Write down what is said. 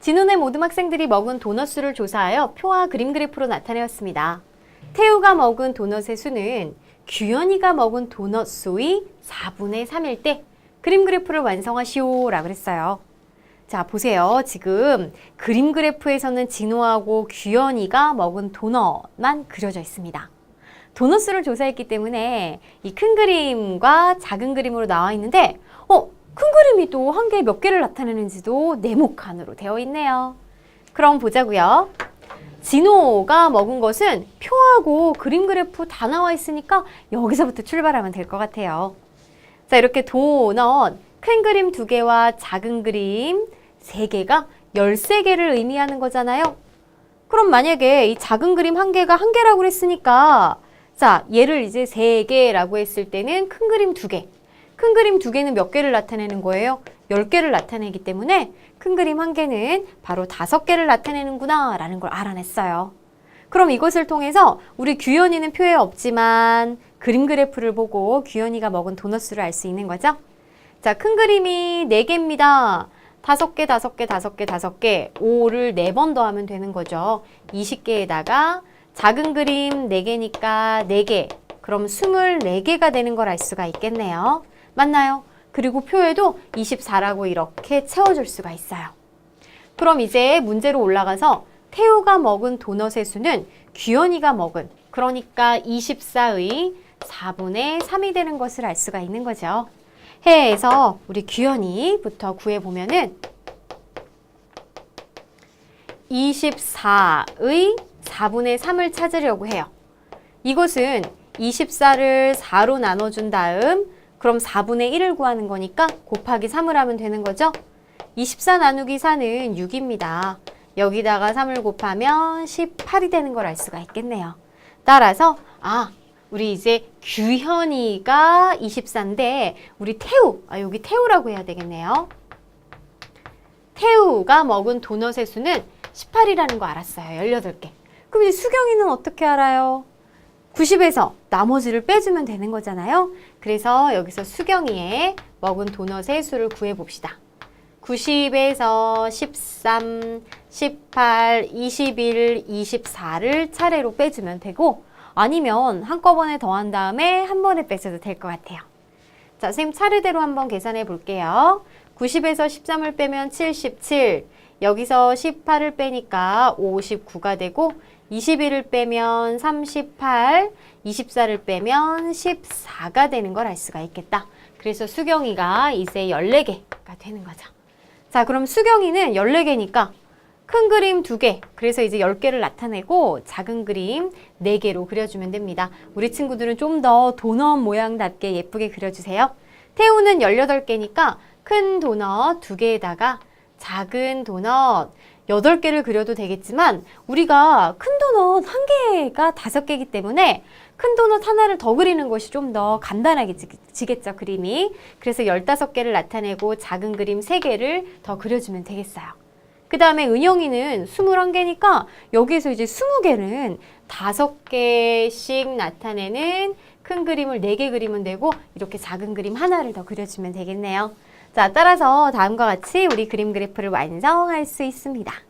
진훈의 모든 학생들이 먹은 도넛 수를 조사하여 표와 그림 그래프로 나타내었습니다. 태우가 먹은 도넛의 수는 규현이가 먹은 도넛 수의 4분의 3일 때 그림 그래프를 완성하시오 라고 했어요. 자, 보세요. 지금 그림 그래프에서는 진호하고 규현이가 먹은 도넛만 그려져 있습니다. 도넛 수를 조사했기 때문에 이 큰 그림과 작은 그림으로 나와 있는데, 어, 큰 그림이 또 한 개에 몇 개를 나타내는지도 네모칸으로 되어 있네요. 그럼 보자고요. 진호가 먹은 것은 표하고 그림 그래프 다 나와 있으니까 여기서부터 출발하면 될 것 같아요. 자, 이렇게 도넛, 큰 그림 두 개와 작은 그림 세 개가 13개를 의미하는 거잖아요. 그럼 만약에 이 작은 그림 한 개가 한 개라고 했으니까 자, 얘를 이제 세 개라고 했을 때는 큰 그림 두 개. 큰 그림 두 개는 몇 개를 나타내는 거예요? 10개를 나타내기 때문에 큰 그림 한 개는 바로 다섯 개를 나타내는구나 라는 걸 알아냈어요. 그럼 이것을 통해서 우리 규현이는 표에 없지만 그림 그래프를 보고 규현이가 먹은 도넛 수를 알 수 있는 거죠. 자, 큰 그림이 4개입니다. 다섯 개, 다섯 개, 다섯 개, 다섯 개, 5를 네번 더하면 되는 거죠. 20개에다가 작은 그림 4개니까 4개. 그럼 24개가 되는 걸 알 수가 있겠네요. 맞나요? 그리고 표에도 24라고 이렇게 채워줄 수가 있어요. 그럼 이제 문제로 올라가서 태우가 먹은 도넛의 수는 규현이가 먹은 그러니까 24의 4분의 3이 되는 것을 알 수가 있는 거죠. 해에서 우리 규현이부터 구해보면 은 24의 4분의 3을 찾으려고 해요. 이것은 24를 4로 나눠준 다음 그럼 4분의 1을 구하는 거니까 곱하기 3을 하면 되는 거죠. 24 나누기 4는 6입니다. 여기다가 3을 곱하면 18이 되는 걸 알 수가 있겠네요. 따라서 아 우리 이제 규현이가 24인데 우리 태우 아 여기 태우라고 해야 되겠네요. 태우가 먹은 도넛의 수는 18이라는 거 알았어요. 18개. 그럼 이제 수경이는 어떻게 알아요? 90에서 나머지를 빼주면 되는 거잖아요. 그래서 여기서 수경이의 먹은 도넛의 수를 구해봅시다. 90에서 13, 18, 21, 24를 차례로 빼주면 되고 아니면 한꺼번에 더한 다음에 한 번에 빼줘도 될 것 같아요. 자, 선생님 차례대로 한번 계산해 볼게요. 90에서 13을 빼면 77, 여기서 18을 빼니까 59가 되고 21을 빼면 38, 24를 빼면 14가 되는 걸 알 수가 있겠다. 그래서 수경이가 이제 14개가 되는 거죠. 자, 그럼 수경이는 14개니까 큰 그림 2개, 그래서 이제 10개를 나타내고 작은 그림 4개로 그려주면 됩니다. 우리 친구들은 좀 더 도넛 모양답게 예쁘게 그려주세요. 태우는 18개니까 큰 도넛 2개에다가 작은 도넛 8개를 그려도 되겠지만 우리가 큰 도넛 한 개가 5개이기 때문에 큰 도넛 하나를 더 그리는 것이 좀 더 간단하게 지- 지겠죠, 그림이. 그래서 15개를 나타내고 작은 그림 3개를 더 그려주면 되겠어요. 그 다음에 은영이는 21개니까 여기에서 이제 20개는 5개씩 나타내는 큰 그림을 4개 그리면 되고 이렇게 작은 그림 하나를 더 그려주면 되겠네요. 자, 따라서 다음과 같이 우리 그림 그래프를 완성할 수 있습니다.